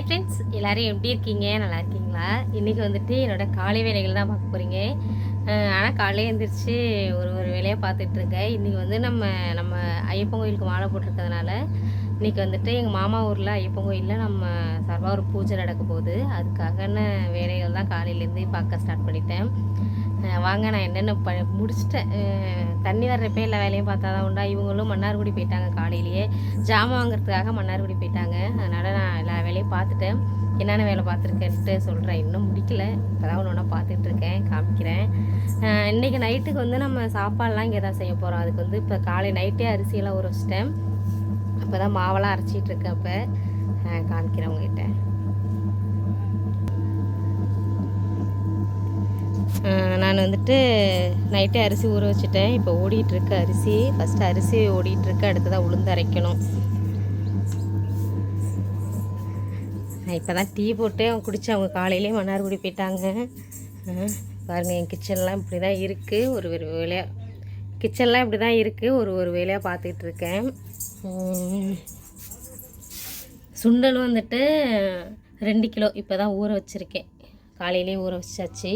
Hi friends எல்லோரும் எப்படி இருக்கீங்க? நல்லா இருக்கீங்களா? இன்றைக்கி வந்துட்டு என்னோட காலை வேலைகள் தான் பார்க்க போகிறீங்க ஆனால் காலையில் எழுந்திரிச்சு ஒரு ஒரு வேலையாக பார்த்துட்ருக்கேன் இன்றைக்கி வந்து நம்ம நம்ம ஐயப்பன் கோயிலுக்கு மாலை போட்டிருக்கிறதுனால இன்றைக்கி வந்துட்டு எங்கள் மாமா ஊரில் ஐயப்பன் கோயிலில் நம்ம சர்வா ஒரு பூஜை நடக்க போகுது. அதுக்காகன வேலைகள் தான் காலையிலேருந்து பார்க்க ஸ்டார்ட் பண்ணிட்டேன். வாங்க நான் என்னென்ன ப முடிச்சிட்டேன். தண்ணி வர்றப்பே எல்லா வேலையும் பார்த்தா தான் உண்டா? இவங்களும் மன்னார்குடி போயிட்டாங்க காலையிலேயே. ஜாமான் வாங்குறதுக்காக மன்னார்குடி போயிட்டாங்க. அதனால் நான் பார்த்துட்டேன். என்னென்ன வேலை பார்த்துருக்கேன்ட்டு சொல்கிறேன் இன்னும் முடிக்கல. இப்போ தான் ஒன்று ஒன்றா பார்த்துட்ருக்கேன். காமிக்கிறேன். இன்றைக்கி நைட்டுக்கு வந்து நம்ம சாப்பாடுலாம் இங்கே தான் செய்ய போகிறோம் அதுக்கு வந்து இப்போ காலை நைட்டே அரிசியெல்லாம் ஊற வச்சிட்டேன் அப்போ தான் மாவெல்லாம் அரைச்சிட்ருக்கேன் அப்போ இப்போ காமிக்கிறேன் உங்ககிட்ட. நான் வந்துட்டு நைட்டே அரிசி ஊற வச்சுட்டேன். இப்போ ஓடிட்டுருக்கு அரிசி. ஃபஸ்ட்டு அரிசி ஓடிட்டுருக்கு அடுத்ததாக உளுந்து அரைக்கணும். நான் இப்போ தான் டீ போட்டு அவங்க குடிச்சு அவங்க காலையிலே மன்னார்குடி போயிட்டாங்க. பாருங்கள் என் கிச்சன்லாம் இப்படி தான் இருக்குது ஒரு ஒரு வேலையாக கிச்சன்லாம் இப்படி தான் இருக்குது ஒரு ஒரு வேலையாக பார்த்துக்கிட்டு இருக்கேன். சுண்டல் வந்துட்டு ரெண்டு கிலோ இப்போ தான் ஊற வச்சுருக்கேன். காலையிலே ஊற வச்சாச்சு.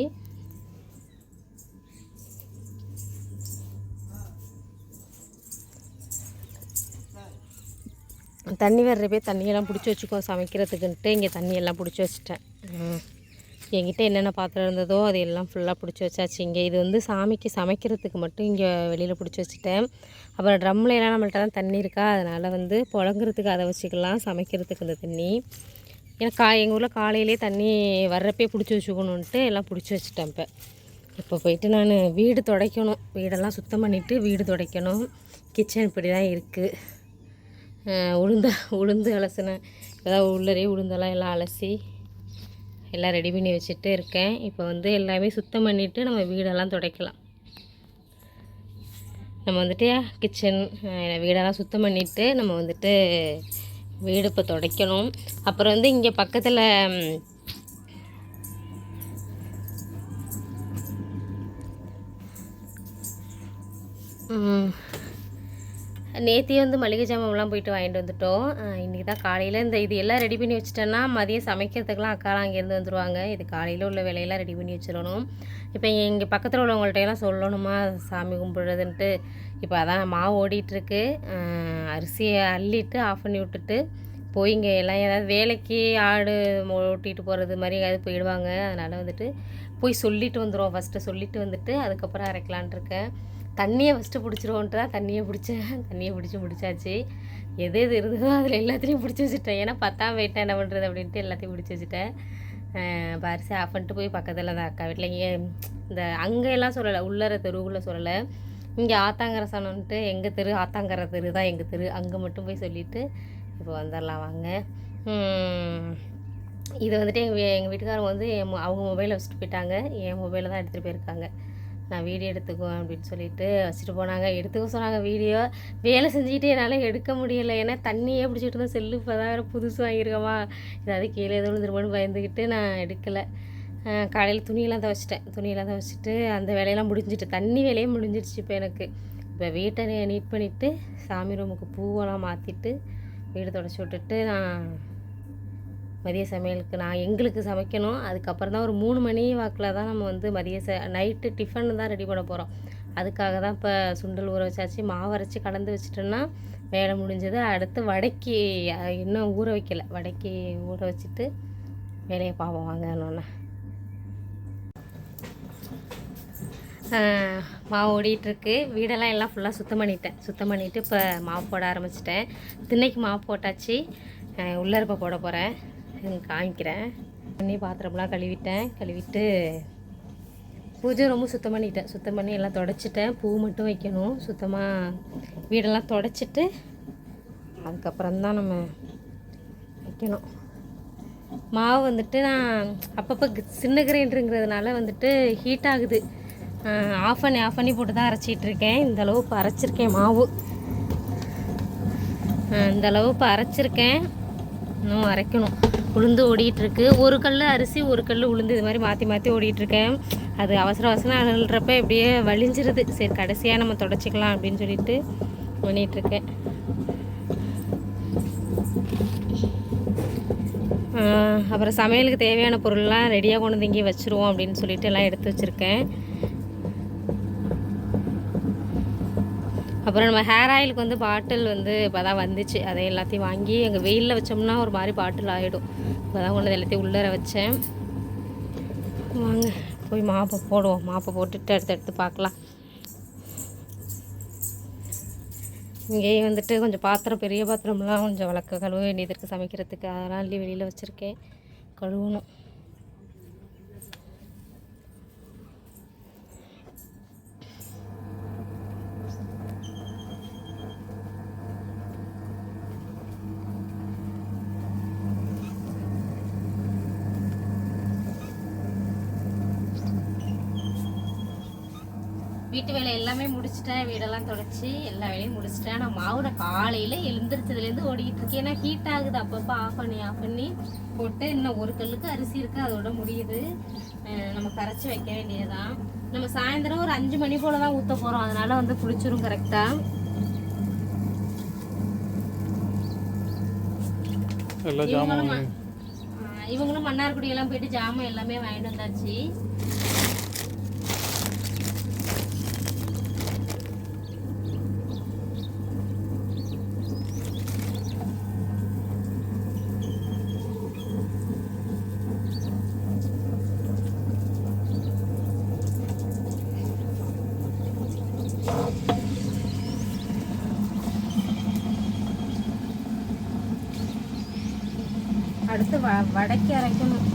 தண்ணி வர்றப்பே தண்ணியெல்லாம் பிடிச்சி வச்சுக்கோ சமைக்கிறதுக்குன்ட்டு இங்கே தண்ணியெல்லாம் பிடிச்சி வச்சுட்டேன். என்கிட்ட என்னென்ன பாத்திரம் இருந்ததோ அது எல்லாம் ஃபுல்லாக பிடிச்சி வச்சாச்சு. இங்கே இது வந்து சாமிக்கு சமைக்கிறதுக்கு மட்டும் இங்கே வெளியில் பிடிச்சி வச்சுட்டேன். அப்புறம் ட்ரம்ல எல்லாம் நம்மள்ட்ட தான் தண்ணி இருக்கா அதனால் வந்து புழங்குறதுக்கு அதை வச்சுக்கலாம் சமைக்கிறதுக்கு இந்த தண்ணி. ஏன்னா கா எங்கள் ஊரில் காலையிலே தண்ணி வர்றப்பே பிடிச்சி வச்சுக்கணுன்ட்டு எல்லாம் பிடிச்சி வச்சுட்டேன் இப்போ. இப்போ போயிட்டு நான் வீடு துடைக்கணும். வீடெல்லாம் சுத்தம் பண்ணிவிட்டு வீடு துடைக்கணும். கிச்சன் இப்படி தான் இருக்குது உளுந்த உளுந்து அலசினேன் இப்போதான் உள்ளரே உளுந்தெல்லாம் எல்லாம் அலசி எல்லாம் ரெடி பண்ணி வச்சுட்டு இருக்கேன். இப்போ வந்து எல்லாமே சுத்தம் பண்ணிவிட்டு நம்ம வீடெல்லாம் துடைக்கலாம். நம்ம வந்துட்டு கிச்சன் வீடெல்லாம் சுத்தம் பண்ணிவிட்டு நம்ம வந்துட்டு வீடு இப்போ துடைக்கணும். அப்புறம் வந்து இங்கே பக்கத்தில் நேற்றே வந்து மளிகை ஜாமான்லாம் போயிட்டு வாங்கிட்டு வந்துட்டோம். இன்றைக்கி தான் காலையில் இந்த இது எல்லாம் ரெடி பண்ணி வச்சுட்டேன்னா மதியம் சமைக்கிறதுக்கெலாம் அக்காலாம் அங்கேருந்து வந்துடுவாங்க இது காலையில் உள்ள வேலையெல்லாம் ரெடி பண்ணி வச்சிடணும். இப்போ இங்கே பக்கத்தில் உள்ளவங்கள்ட்ட எல்லாம் சொல்லணுமா? சாமி கும்பிடுறதுன்ட்டு. இப்போ அதான் மாவு ஓடிட்டுருக்கு. அரிசியை அள்ளிட்டு ஆஃப் பண்ணி விட்டுட்டு போய் இங்கே எல்லாம் ஏதாவது வேலைக்கு ஆடு ஓட்டிகிட்டு போகிறது மாதிரி எங்கேயாவது போயிடுவாங்க. அதனால் வந்துட்டு போய் சொல்லிட்டு வந்துடுவோம் ஃபஸ்ட்டு சொல்லிட்டு வந்துட்டு அதுக்கப்புறம் அரைக்கலான்ட்டு இருக்கேன். தண்ணியை ஃபஸ்ட்டு பிடிச்சிருவோன்ட்டு தான் தண்ணியை பிடிச்சேன். தண்ணியை பிடிச்சி முடிச்சாச்சு. எது எது இருந்ததோ அதில் எல்லாத்தையும் பிடிச்சி வச்சுட்டேன். ஏன்னா பத்தாம் போயிட்டேன் என்ன பண்ணுறது அப்படின்ட்டு எல்லாத்தையும் பிடிச்சி வச்சுட்டேன். பரிசு ஆஃப் பண்ணிட்டு போய் பக்கத்தில் தான் அக்கா வீட்டில். இங்கே இந்த அங்கேயெல்லாம் சொல்லலை உள்ளர தெருவுக்குள்ளே சொல்லலை. இங்கே ஆத்தாங்கரை சனம்ன்ட்டு எங்கள் தெரு ஆத்தாங்கர தெரு தான் எங்கள் தெரு. அங்கே மட்டும் போய் சொல்லிவிட்டு இப்போ வந்துடலாம் வாங்க. இது வந்துட்டு எங்கள் எங்கள் வீட்டுக்காரங்க வந்து என் அவங்க மொபைலை வச்சுட்டு போயிட்டாங்க. என் மொபைலை தான் எடுத்துகிட்டு போயிருக்காங்க. நான் வீடியோ எடுத்துக்குவேன் அப்படின்னு சொல்லிட்டு வச்சுட்டு போனாங்க. எடுத்துக்க சொன்னாங்க வீடியோ. வேலை செஞ்சுக்கிட்டே என்னால் எடுக்க முடியலை. ஏன்னா தண்ணியே பிடிச்சிட்டு இருந்தேன் செல்லு இப்போ தான் வேறு புதுசு வாங்கியிருக்கோமா. ஏதாவது கீழே எதுவும் திரும்பன்னு பயந்துக்கிட்டு நான் எடுக்கலை. காலையில் துணியெல்லாம் துவைச்சிட்டேன். துணியெல்லாம் துவைச்சிட்டு அந்த வேலையெல்லாம் முடிஞ்சிட்டு தண்ணி வேலையே முடிஞ்சிடுச்சு இப்போ எனக்கு. இப்போ வீட்டை நீட் பண்ணிவிட்டு சாமி ரூமுக்கு பூவெல்லாம் மாற்றிட்டு வீடு தொடச்சி விட்டுட்டு நான் மதிய சமையலுக்கு நான் எங்களுக்கு சமைக்கணும். அதுக்கப்புறம் தான் ஒரு மூணு மணி வாக்கில் தான் நம்ம வந்து மதிய ச நைட்டு டிஃபன் தான் ரெடி பண்ண போகிறோம் அதுக்காக தான் இப்போ சுண்டல் ஊற வச்சாச்சு. மாவு அரைச்சி கலந்து வச்சிட்டோன்னா வேலை முடிஞ்சது. அடுத்து வடைக்கு இன்னும் ஊற வைக்கல. வடைக்கு ஊற வச்சுட்டு வேலையை பார்ப்போம். வாங்க இன்னொன்று மாவு ஓடிட்டுருக்கு. வீடெல்லாம் எல்லாம் ஃபுல்லாக சுத்தம் பண்ணிட்டேன். சுத்தம் பண்ணிவிட்டு இப்போ மாவு போட ஆரம்பிச்சிட்டேன். திண்ணைக்கு மாவு போட்டாச்சு. அஹ், இருப்ப போட போகிறேன் காமிக்கிறேன். தண்ணி பாத்திரம்லாம் கழுவிட்டேன். கழுவிட்டு பூஜை ரொம்ப சுத்தம் பண்ணிட்டேன். சுத்தம் பண்ணி எல்லாம் தொடச்சிட்டேன். பூ மட்டும் வைக்கணும். சுத்தமாக வீடெல்லாம் தொடச்சிட்டு அதுக்கப்புறம் தான் நம்ம வைக்கணும். மாவு வந்துட்டு நான் அப்பப்போ சின்ன கிரைண்டருங்கிறதுனால வந்துட்டு ஹீட் ஆகுது. ஆஃப் பண்ணி ஆஃப் பண்ணி போட்டு தான் அரைச்சிட்ருக்கேன் இந்த இப்போ அரைச்சிருக்கேன் மாவு. அஹ் இந்த இப்போ அரைச்சிருக்கேன். இன்னும் அரைக்கணும். உளுந்து ஓடிட்டுருக்கு. ஒரு கல் அரிசி ஒரு கல் உளுந்து இது மாதிரி மாற்றி மாற்றி ஓடிட்டுருக்கேன். அது அவசர அவசரம் அழுறப்ப இப்படியே வலிஞ்சிருது சரி கடைசியாக நம்ம தொடச்சிக்கலாம் அப்படின்னு சொல்லிட்டு பண்ணிகிட்ருக்கேன் அப்புறம் சமையலுக்கு தேவையான பொருள்லாம் ரெடியாக கொண்டு வந்து இங்கே வச்சுருவோம் அப்படின்னு சொல்லிட்டு எல்லாம் எடுத்து வச்சுருக்கேன். அப்புறம் நம்ம ஹேர் ஆயிலுக்கு வந்து பாட்டில் வந்து இப்போ தான் வந்துச்சு. அதை எல்லாத்தையும் வாங்கி எங்கள் வெயிலில் வச்சோம்னா ஒரு மாதிரி பாட்டில் ஆகிடும் இப்போ தான் கொண்டு எல்லாத்தையும் உள்ளர வச்சேன். வாங்க போய் மாப்பை போடுவோம். மாப்பை போட்டுட்டு அடுத்து எடுத்து பார்க்கலாம். இங்கேயே வந்துட்டு கொஞ்சம் பாத்திரம் பெரிய பாத்திரம்லாம் கொஞ்சம் வளர்க்க கழுவ வேண்டியது இருக்குது சமைக்கிறதுக்கு. அதெல்லாம் அள்ளி வெளியில் வச்சுருக்கேன். கழுவணும். வீட்டு வேலை எல்லாமே முடிச்சிட்டேன். வீடெல்லாம் தொடச்சி எல்லா வேலையும் முடிச்சிட்டேன். நான் மாவுட காலையில் எழுந்திரிச்சதுலேருந்து ஓடிக்கிட்டு இருக்கேன். ஏன்னா ஹீட் ஆகுது. அப்பப்போ ஆஃப் பண்ணி ஆஃப் பண்ணி போட்டு இன்னும் ஒரு கல்லுக்கு அரிசி இருக்கு. அதோட முடியுது. நம்ம கரைச்சி வைக்க வேண்டியதுதான். நம்ம சாயந்தரம் ஒரு அஞ்சு மணி போல தான் ஊற்ற போகிறோம் அதனால வந்து குளிச்சிரும் கரெக்டாக இவங்களும் மன்னார்குடி எல்லாம் போயிட்டு ஜாமான் எல்லாமே வாங்கிட்டு வந்தாச்சு. அடுத்து வ வடக்கி அரைக்கணும்.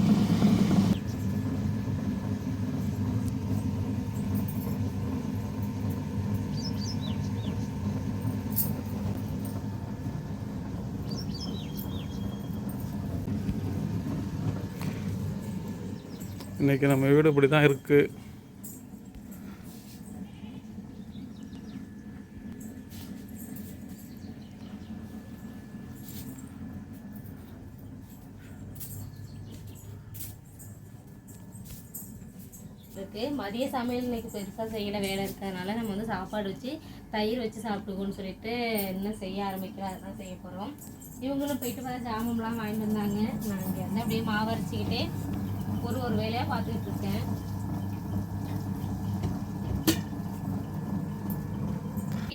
இன்னைக்கு நம்ம வீடு இப்படி தான் இருக்கு. இருக்குது மதிய சமையல் இன்றைக்கி பெருசாக செய்யல வேலை இருக்கிறதுனால நம்ம வந்து சாப்பாடு வச்சு தயிர் வச்சு சாப்பிட்டுக்கோன்னு சொல்லிட்டு இன்னும் செய்ய ஆரம்பிக்கிறோம் அதுதான் செய்ய போகிறோம் இவங்களும் போயிட்டு வர ஜாமம்லாம் வாங்கிட்டு வந்தாங்க. நான் இங்கே வந்து அப்படியே மாவு அரைச்சிக்கிட்டே ஒரு ஒரு வேலையாக பார்த்துக்கிட்டு இருக்கேன்.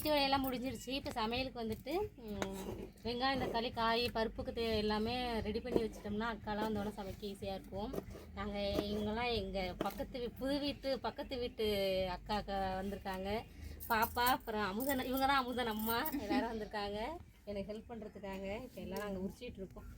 வீட்டு வேலையெல்லாம் முடிஞ்சிருச்சு. இப்போ சமையலுக்கு வந்துட்டு வெங்காயம் தக்காளி காய் பருப்புக்கு தே எல்லாமே ரெடி பண்ணி வச்சிட்டோம்னா அக்காலாம் வந்தோடனே சமைக்க ஈஸியாக இருக்கும். நாங்கள் இவங்கெல்லாம் எங்கள் பக்கத்து வீ- புது வீட்டு பக்கத்து வீட்டு அக்கா வந்திருக்காங்க. பாப்பா அப்புறம் அமுதன் இவங்க தான் அமுதன் அம்மா. எல்லோரும் வந்திருக்காங்க. எனக்கு ஹெல்ப் பண்ணுறதுக்காக இப்போ எல்லாம் நாங்கள் உரிச்சிகிட்டு இருக்கோம்.